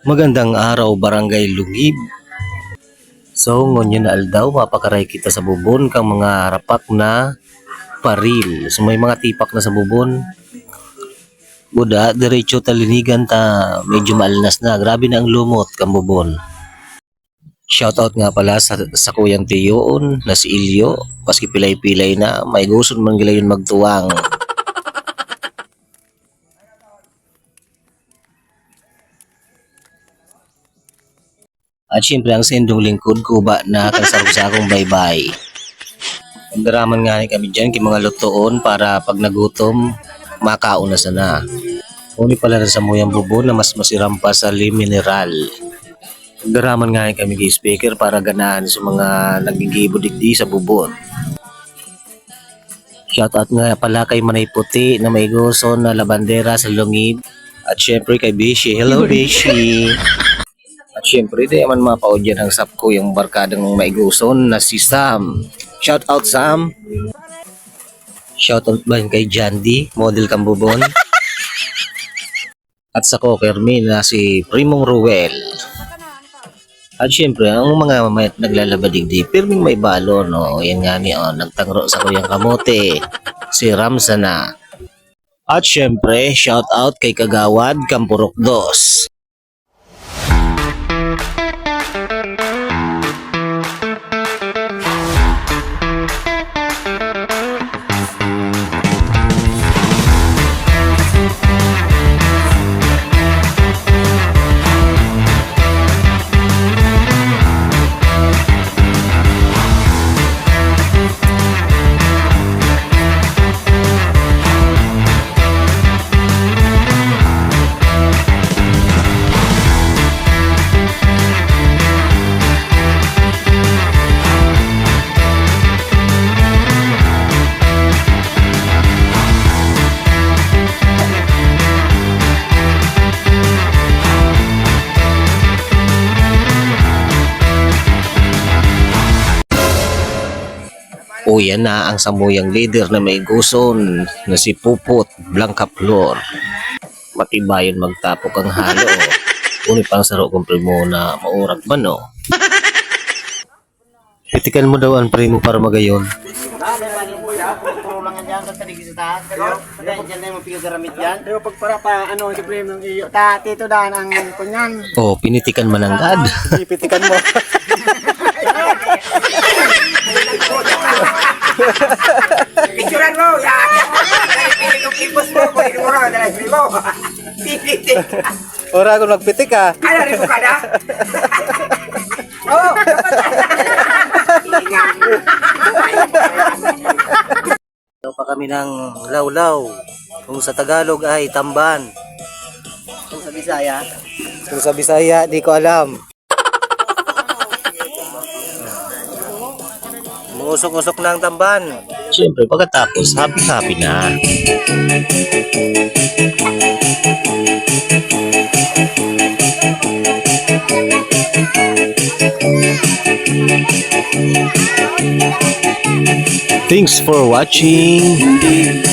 Magandang araw, Barangay Lungib. So, ngonyo na aldaw, mapakaray kita sa bubon kang mga rapak na paril. So, may mga tipak na sa bubon. Buda, diretso talinigan ta, medyo maalnas na. Grabe na ang lumot kang bubon. Shoutout nga pala sa, sa kuyang tiyoon na si Ilyo. Paski pilay-pilay na, may gusto man gila yun magtuwang. At syempre ang sendong lingkod kuba na kasarog sa akong baybay. Nagdaraman nga ni kami dyan kay mga lutoon para pag nagutom, makauna sana. Uni pala rin sa muyang bubo na mas masiram pa sa lim mineral. Nagdaraman nga ni kami kay speaker para ganahan sa mga nagigibo digdi sa bubon. Shoutout nga pala kay Manay Puti na may gusto na labandera sa lungib. At syempre kay Bishi. Hello Bishi! At syempre, di man mapaudyan ang sap ko yung barkadang maiguson na si Sam. Shout out Sam. Shout out ba kay Jandy, model Kambubon. At sa Kokermi na si Primong Ruel. At syempre, ang mga may naglalabadigdi, pirming may balo, no? Yan nga ni, oh, nagtangro sa kuyang kamote. Si Ramsana. At syempre, shout out kay Kagawad Kampurok Dos. O yan na ang samuyang leader na may guson na si Puput Blanca Flor. Matibayon magtapok ang halo. Kuni pang saro kong primo na maurat man no. Pitikan mo daw ang primo para magayon. Ano, si Prem ng iyo. Ta, tito daan ang kunyan. O, pinitikan mananggad. Ipitikan mo. Picturean mo! Yan! Pili ko kipos mo. Pili ko mo. Pipitik. Ora ako nagpitik ah. Ano rin mo ka na? Oo! Ingat. Daw pa kami ng lawlaw. Kung sa Tagalog ay tamban. Kung sa Bisaya, Kung sa Bisaya, di ko alam. Musok-usok na ang tamban. Siyempre, pagkatapos, happy-happy na. Thanks for watching.